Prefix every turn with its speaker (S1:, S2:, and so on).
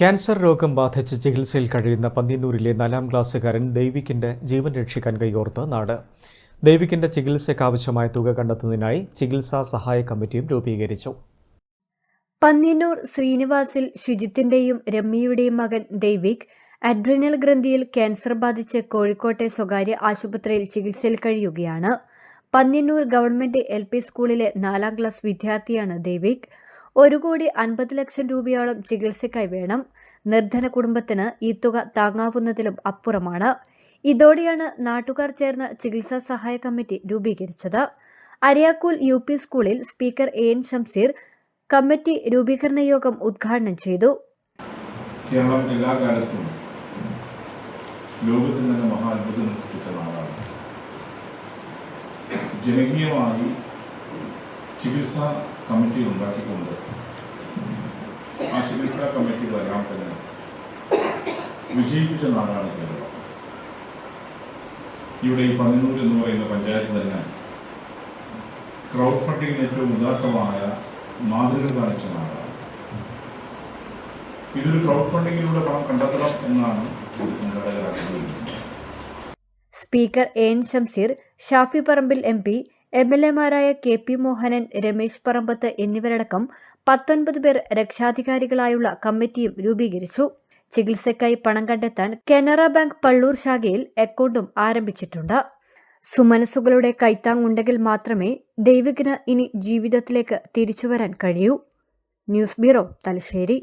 S1: Cancer രോഗം ബാധിച്ച് ചികിത്സയിൽ കഴിയുന്ന പന്തിന്നൂരിലെ നാലാം ക്ലാസ്സുകാരൻ ദൈവിക്കിന്റെ ജീവൻ രക്ഷിക്കാൻ കൈകോർത്ത് നാട്. ദൈവിക്കിന്റെ ചികിത്സയ്ക്കാവശ്യമായ തുക കണ്ടെത്തുന്നതിനായി ചികിത്സാ സഹായ കമ്മിറ്റിയും രൂപീകരിച്ചു.
S2: പന്ന്യന്നൂർ ശ്രീനിവാസിൽ ശുജിത്തിന്റെയും രമ്യയുടെയും മകൻ ദൈവിക് അഡ്രിനൽ ഗ്രന്ഥിയിൽ ക്യാൻസർ ബാധിച്ച് കോഴിക്കോട്ടെ സ്വകാര്യ ആശുപത്രിയിൽ ചികിത്സയിൽ കഴിയുകയാണ്. പന്ന്യന്നൂർ ഗവൺമെന്റ് എൽ സ്കൂളിലെ നാലാം ക്ലാസ് വിദ്യാർത്ഥിയാണ് ദൈവിക്. ഒരു കോടി അൻപത് ലക്ഷം രൂപയോളം ചികിത്സയ്ക്കായി വേണം. നിർധന കുടുംബത്തിന് ഈ തുക താങ്ങാവുന്നതിലും അപ്പുറമാണ്. ഇതോടെയാണ് നാട്ടുകാർ ചേർന്ന് ചികിത്സാ സഹായ കമ്മിറ്റി രൂപീകരിച്ചത്. അരിയാക്കൂൽ യു പി സ്കൂളിൽ speaker A N Shamseer committee രൂപീകരണ യോഗം ഉദ്ഘാടനം ചെയ്തു.
S3: കേരളം എല്ലാ കാലത്തും ലോകത്തിൽ തന്നെ മഹാത്ഭുതം സൃഷ്ടിച്ച നാടാണ്. ജനകീയമായി ചികിത്സാ കമ്മിറ്റി ഉണ്ടാക്കിക്കൊണ്ട് ആ ചികിത്സാ കമ്മിറ്റികളെല്ലാം തന്നെ വിജയിപ്പിച്ച നാടാണ് കേരളം. ഇവിടെ ഈ പതിനൂർ എന്ന് പറയുന്ന പഞ്ചായത്ത് തന്നെ ക്രൗഡ് ഫണ്ടിങ്ങിന് ഏറ്റവും ഉദാത്തമായ മാതൃക കാണിച്ച നാടാണ്. ഇതൊരു ക്രൗഡ് ഫണ്ടിങ്ങിലൂടെ പണം കണ്ടെത്തണം എന്നാണ് ഒരു സംഘടകർ ആഗ്രഹിക്കുന്നത്.
S2: Speaker N Shamseer Shafi Parambil M P M L എമാരായ K P Mohanan Ramesh Parambath എന്നിവരടക്കം പത്തൊൻപത് പേർ രക്ഷാധികാരികളായുള്ള കമ്മിറ്റിയും രൂപീകരിച്ചു. ചികിത്സയ്ക്കായി പണം കണ്ടെത്താൻ കനറ ബാങ്ക് പള്ളൂർ ശാഖയിൽ അക്കൗണ്ടും ആരംഭിച്ചിട്ടുണ്ട്. സുമനസ്സുകളുടെ കൈത്താങ്ങുണ്ടെങ്കിൽ മാത്രമേ ദൈവികന് ഇനി ജീവിതത്തിലേക്ക് തിരിച്ചുവരാൻ കഴിയൂ. News bureau Thalassery.